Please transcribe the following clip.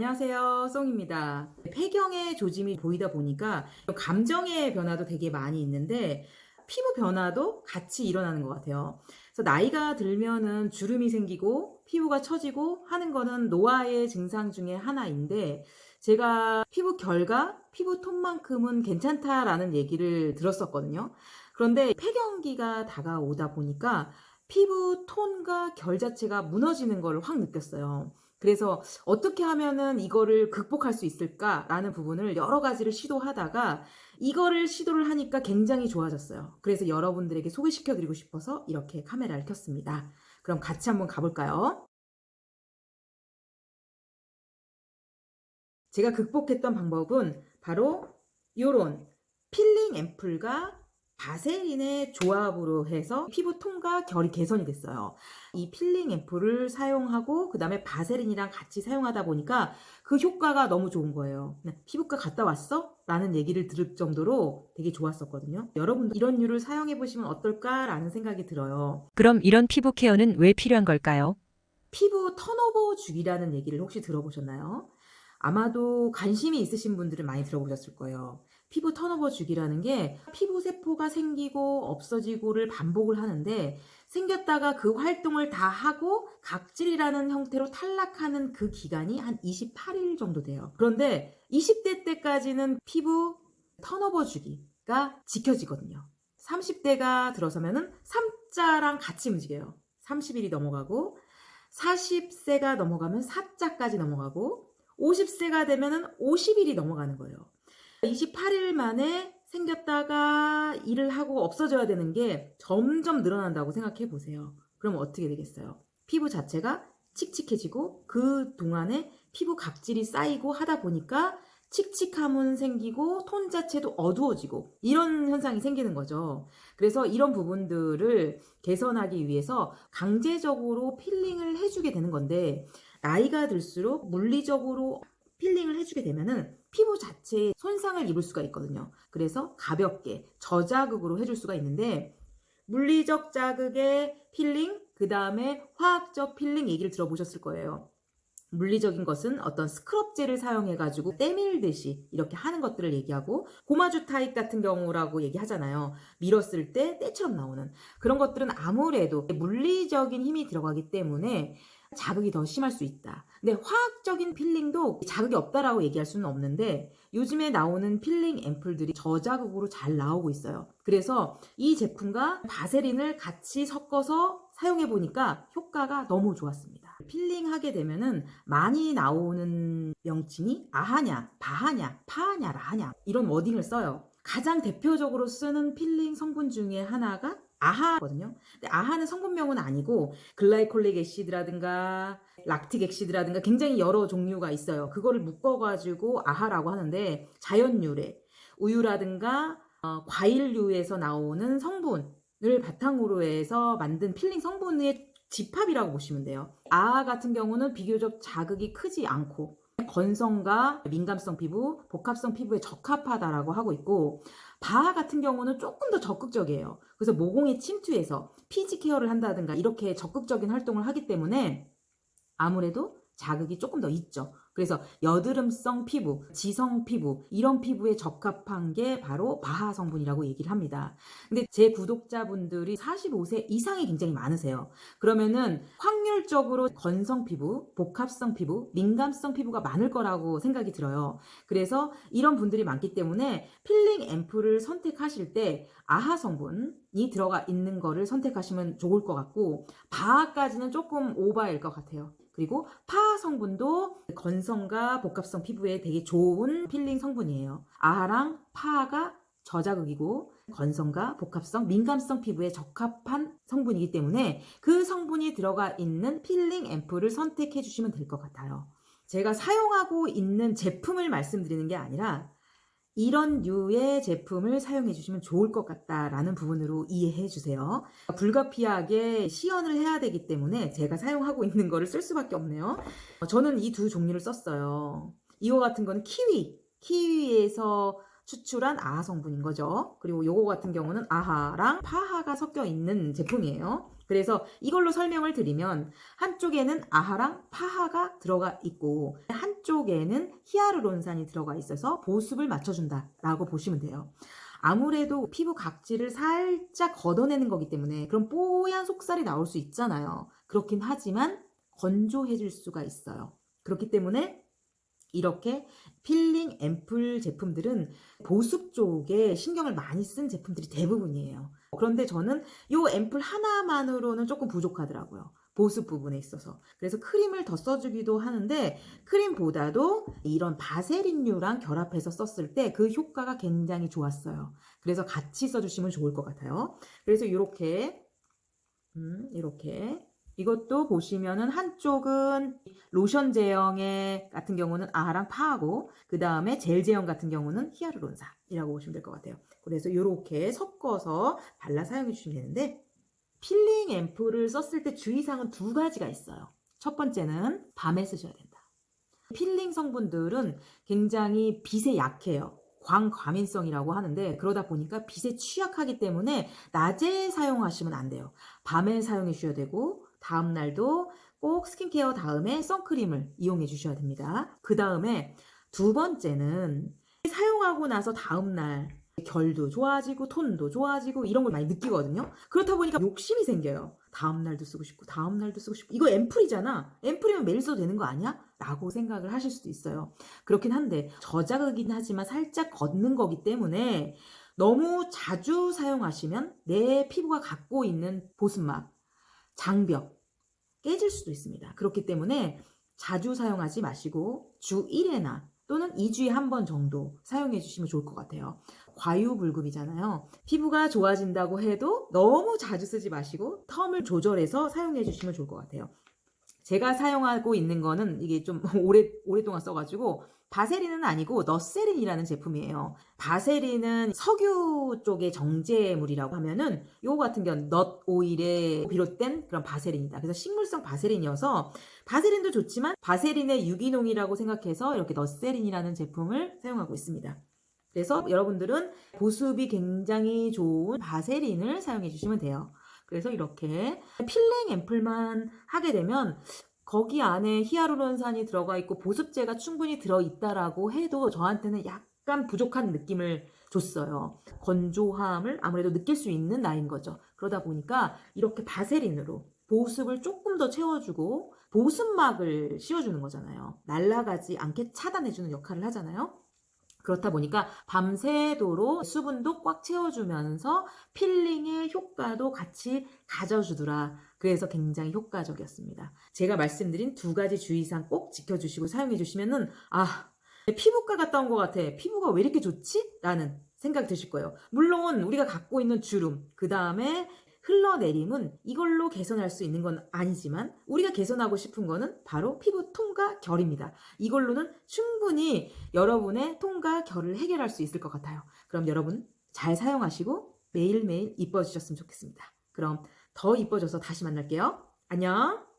안녕하세요. 송입니다. 폐경의 조짐이 보이다 보니까 감정의 변화도 되게 많이 있는데 피부 변화도 같이 일어나는 것 같아요. 그래서 나이가 들면은 주름이 생기고 피부가 처지고 하는 거는 노화의 증상 중에 하나인데 제가 피부 결과, 피부 톤만큼은 괜찮다라는 얘기를 들었었거든요. 그런데 폐경기가 다가오다 보니까 피부 톤과 결 자체가 무너지는 걸 확 느꼈어요. 그래서 어떻게 하면은 이거를 극복할 수 있을까라는 부분을 여러 가지를 시도하다가 이거를 시도를 하니까 굉장히 좋아졌어요. 그래서 여러분들에게 소개시켜 드리고 싶어서 이렇게 카메라를 켰습니다. 그럼 같이 한번 가볼까요? 제가 극복했던 방법은 바로 요런 필링 앰플과 바세린의 조합으로 해서 피부 톤과 결이 개선이 됐어요. 이 필링 앰플을 사용하고 그 다음에 바세린이랑 같이 사용하다 보니까 그 효과가 너무 좋은 거예요. 그냥 피부과 갔다 왔어? 라는 얘기를 들을 정도로 되게 좋았었거든요. 여러분도 이런 류를 사용해 보시면 어떨까라는 생각이 들어요. 그럼 이런 피부 케어는 왜 필요한 걸까요? 피부 턴오버 주기라는 얘기를 혹시 들어보셨나요? 아마도 관심이 있으신 분들은 많이 들어보셨을 거예요. 피부 턴오버 주기라는 게 피부 세포가 생기고 없어지고를 반복을 하는데 생겼다가 그 활동을 다 하고 각질이라는 형태로 탈락하는 그 기간이 한 28일 정도 돼요. 그런데 20대 때까지는 피부 턴오버 주기가 지켜지거든요. 30대가 들어서면은 3자랑 같이 움직여요. 30일이 넘어가고 40세가 넘어가면 4자까지 넘어가고 50세가 되면은 50일이 넘어가는 거예요. 28일 만에 생겼다가 일을 하고 없어져야 되는 게 점점 늘어난다고 생각해 보세요. 그럼 어떻게 되겠어요? 피부 자체가 칙칙해지고 그 동안에 피부 각질이 쌓이고 하다 보니까 칙칙함은 생기고 톤 자체도 어두워지고 이런 현상이 생기는 거죠. 그래서 이런 부분들을 개선하기 위해서 강제적으로 필링을 해주게 되는 건데 나이가 들수록 물리적으로 필링을 해주게 되면은 피부 자체에 손상을 입을 수가 있거든요. 그래서 가볍게 저자극으로 해줄 수가 있는데 물리적 자극의 필링, 그 다음에 화학적 필링 얘기를 들어보셨을 거예요. 물리적인 것은 어떤 스크럽젤을 사용해가지고 때밀듯이 이렇게 하는 것들을 얘기하고 고마주 타입 같은 경우라고 얘기하잖아요. 밀었을 때 때처럼 나오는 그런 것들은 아무래도 물리적인 힘이 들어가기 때문에 자극이 더 심할 수 있다. 근데 화학적인 필링도 자극이 없다라고 얘기할 수는 없는데 요즘에 나오는 필링 앰플들이 저자극으로 잘 나오고 있어요. 그래서 이 제품과 바세린을 같이 섞어서 사용해 보니까 효과가 너무 좋았습니다. 필링 하게 되면은 많이 나오는 명칭이 아하냐, 바하냐, 파하냐, 라하냐 이런 워딩을 써요. 가장 대표적으로 쓰는 필링 성분 중에 하나가 아하거든요. 근데 아하는 성분명은 아니고 글라이콜릭 애시드라든가 락틱 애시드라든가 굉장히 여러 종류가 있어요. 그거를 묶어가지고 아하라고 하는데 자연 유래, 우유라든가 어, 과일류에서 나오는 성분을 바탕으로 해서 만든 필링 성분의 집합이라고 보시면 돼요. 아하 같은 경우는 비교적 자극이 크지 않고 건성과 민감성 피부, 복합성 피부에 적합하다라고 하고 있고 바하 같은 경우는 조금 더 적극적이에요. 그래서 모공에 침투해서 피지 케어를 한다든가 이렇게 적극적인 활동을 하기 때문에 아무래도 자극이 조금 더 있죠. 그래서 여드름성 피부, 지성 피부 이런 피부에 적합한 게 바로 바하 성분이라고 얘기를 합니다. 근데 제 구독자분들이 45세 이상이 굉장히 많으세요. 그러면은 확률적으로 건성 피부, 복합성 피부, 민감성 피부가 많을 거라고 생각이 들어요. 그래서 이런 분들이 많기 때문에 필링 앰플을 선택하실 때 아하 성분이 들어가 있는 거를 선택하시면 좋을 것 같고 바하까지는 조금 오바일 것 같아요. 그리고 파 성분도 건성과 복합성 피부에 되게 좋은 필링 성분이에요. 아하랑 파가 저자극이고 건성과 복합성, 민감성 피부에 적합한 성분이기 때문에 그 성분이 들어가 있는 필링 앰플을 선택해 주시면 될 것 같아요. 제가 사용하고 있는 제품을 말씀드리는 게 아니라 이런 류의 제품을 사용해 주시면 좋을 것 같다라는 부분으로 이해해 주세요. 불가피하게 시연을 해야 되기 때문에 제가 사용하고 있는 거를 쓸 수밖에 없네요. 어, 저는 이 두 종류를 썼어요. 이거 같은 거는 키위, 키위에서 추출한 아하 성분인 거죠. 그리고 요거 같은 경우는 아하랑 파하가 섞여 있는 제품이에요. 그래서 이걸로 설명을 드리면 한쪽에는 아하랑 파하가 들어가 있고 한쪽에는 히아루론산이 들어가 있어서 보습을 맞춰준다라고 보시면 돼요. 아무래도 피부 각질을 살짝 걷어내는 거기 때문에 그런 뽀얀 속살이 나올 수 있잖아요. 그렇긴 하지만 건조해질 수가 있어요. 그렇기 때문에 이렇게 필링 앰플 제품들은 보습 쪽에 신경을 많이 쓴 제품들이 대부분이에요. 그런데 저는 이 앰플 하나만으로는 조금 부족하더라고요. 보습 부분에 있어서. 그래서 크림을 더 써주기도 하는데 크림보다도 이런 바세린류랑 결합해서 썼을 때 그 효과가 굉장히 좋았어요. 그래서 같이 써주시면 좋을 것 같아요. 그래서 이렇게 음, 이렇게 이것도 보시면은 한쪽은 로션 제형의 같은 경우는 아하랑 파하고 그 다음에 젤 제형 같은 경우는 히아루론산이라고 보시면 될 것 같아요. 그래서 이렇게 섞어서 발라 사용해 주시면 되는데 필링 앰플을 썼을 때 주의사항은 두 가지가 있어요. 첫 번째는 밤에 쓰셔야 된다. 필링 성분들은 굉장히 빛에 약해요. 광과민성이라고 하는데 그러다 보니까 빛에 취약하기 때문에 낮에 사용하시면 안 돼요. 밤에 사용해 주셔야 되고 다음 날도 꼭 스킨케어 다음에 선크림을 이용해 주셔야 됩니다. 그 다음에 두 번째는 사용하고 나서 다음 날 결도 좋아지고 톤도 좋아지고 이런 걸 많이 느끼거든요. 그렇다 보니까 욕심이 생겨요. 다음 날도 쓰고 싶고 다음 날도 쓰고 싶고 이거 앰플이잖아. 앰플이면 매일 써도 되는 거 아니야? 라고 생각을 하실 수도 있어요. 그렇긴 한데 저자극이긴 하지만 살짝 걷는 거기 때문에 너무 자주 사용하시면 내 피부가 갖고 있는 보습막, 장벽 깨질 수도 있습니다. 그렇기 때문에 자주 사용하지 마시고 주 1회나 또는 2주에 한 번 정도 사용해 주시면 좋을 것 같아요. 과유불급이잖아요. 피부가 좋아진다고 해도 너무 자주 쓰지 마시고 텀을 조절해서 사용해 주시면 좋을 것 같아요. 제가 사용하고 있는 거는 이게 좀 오래, 오랫동안 써가지고 바세린은 아니고 너세린이라는 제품이에요. 바세린은 석유 쪽의 정제물이라고 하면은 요거 같은 경우는 넛 오일에 비롯된 그런 바세린이다. 그래서 식물성 바세린이어서 바세린도 좋지만 바세린의 유기농이라고 생각해서 이렇게 너세린이라는 제품을 사용하고 있습니다. 그래서 여러분들은 보습이 굉장히 좋은 바세린을 사용해 주시면 돼요. 그래서 이렇게 필링 앰플만 하게 되면 거기 안에 히아루론산이 들어가 있고 보습제가 충분히 들어있다라고 해도 저한테는 약간 부족한 느낌을 줬어요. 건조함을 아무래도 느낄 수 있는 나이인 거죠. 그러다 보니까 이렇게 바세린으로 보습을 조금 더 채워주고 보습막을 씌워주는 거잖아요. 날아가지 않게 차단해주는 역할을 하잖아요. 그렇다 보니까 밤새도록 수분도 꽉 채워주면서 필링의 효과도 같이 가져주더라. 그래서 굉장히 효과적이었습니다. 제가 말씀드린 두 가지 주의사항 꼭 지켜주시고 사용해 주시면은, 아, 피부과 갔다 온 것 같아. 피부가 왜 이렇게 좋지? 라는 생각이 드실 거예요. 물론 우리가 갖고 있는 주름, 그 다음에 흘러내림은 이걸로 개선할 수 있는 건 아니지만 우리가 개선하고 싶은 거는 바로 피부 톤과 결입니다. 이걸로는 충분히 여러분의 톤과 결을 해결할 수 있을 것 같아요. 그럼 여러분 잘 사용하시고 매일매일 이뻐지셨으면 좋겠습니다. 그럼 더 이뻐져서 다시 만날게요. 안녕!